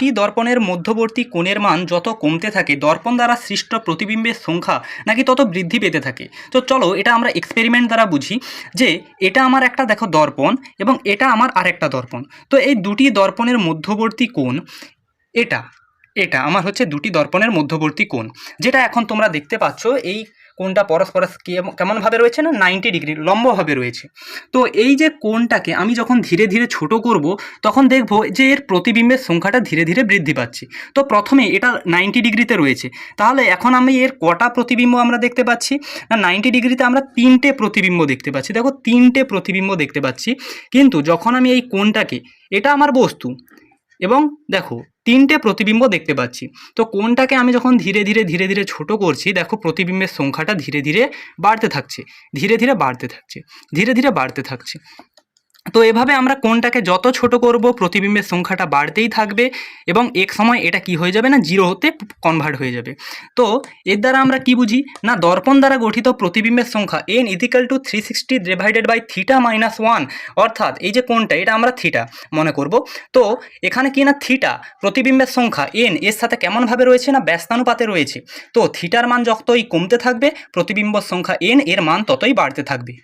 দুটি দর্পণের মধ্যবর্তী কোণের মান যত কমতে থাকে, দর্পণ দ্বারা সৃষ্ট প্রতিবিম্বের সংখ্যা নাকি তত বৃদ্ধি পেতে থাকে। তো চলো এটা আমরা এক্সপেরিমেন্ট দ্বারা বুঝি যে এটা আমার একটা দেখো দর্পণ এবং এটা আমার আরেকটা দর্পণ। তো এই দুটি দর্পণের মধ্যবর্তী কোণ এটা এটা আমার হচ্ছে দুটি দর্পণের মধ্যবর্তী কোণ, যেটা এখন তোমরা দেখতে পাচ্ছ, এই কোণটা পরস্পর কেম- কেমনভাবে রয়েছে না নাইনটি ডিগ্রি লম্বভাবে রয়েছে। তো এই যে কোণটাকে আমি যখন ধীরে ধীরে ছোট করব, তখন দেখব যে এর প্রতিবিম্বের সংখ্যাটা ধীরে ধীরে বৃদ্ধি পাচ্ছে। তো প্রথমে এটা নাইনটি ডিগ্রিতে রয়েছে। তাহলে এখন আমি এর কটা প্রতিবিম্ব আমরা দেখতে পাচ্ছি? না, নাইনটি ডিগ্রিতে আমরা তিনটে প্রতিবিম্ব দেখতে পাচ্ছি। দেখো, তিনটে প্রতিবিম্ব দেখতে পাচ্ছি। কিন্তু যখন আমি এই কোণটাকে, এটা আমার বস্তু এবং দেখো, তিনটে প্রতিবিম্ব দেখতে পাচ্ছি। তো কোনটাকে আমি যখন ধীরে ধীরে ধীরে ধীরে ছোট করছি, দেখো প্রতিবিম্বের সংখ্যাটা ধীরে ধীরে বাড়তে থাকছে, ধীরে ধীরে বাড়তে থাকছে, ধীরে ধীরে বাড়তে থাকছে। তো এভাবে আমরা কোনটাকে যত ছোট করব প্রতিবিম্বের সংখ্যাটা বাড়তেই থাকবে এবং এক সময় এটা কি হয়ে যাবে না জিরো হতে কনভার্ট হয়ে যাবে। তো এর দ্বারা আমরা কি বুঝি? না, দর্পণ দ্বারা গঠিত প্রতিবিম্বের সংখ্যা n equal to three sixty divided by theta minus one অর্থাৎ এই যে কোনটা, এটা আমরা থিটা মনে করব। তো এখানে কি না থিটা প্রতিবিম্বের সংখ্যা এন এর সাথে কেমনভাবে রয়েছে না ব্যস্তানুপাতে রয়েছে? তো থিটার মান যতই কমতে থাকবে প্রতিবিম্বর সংখ্যা এন এর মান ততই বাড়তে থাকবে।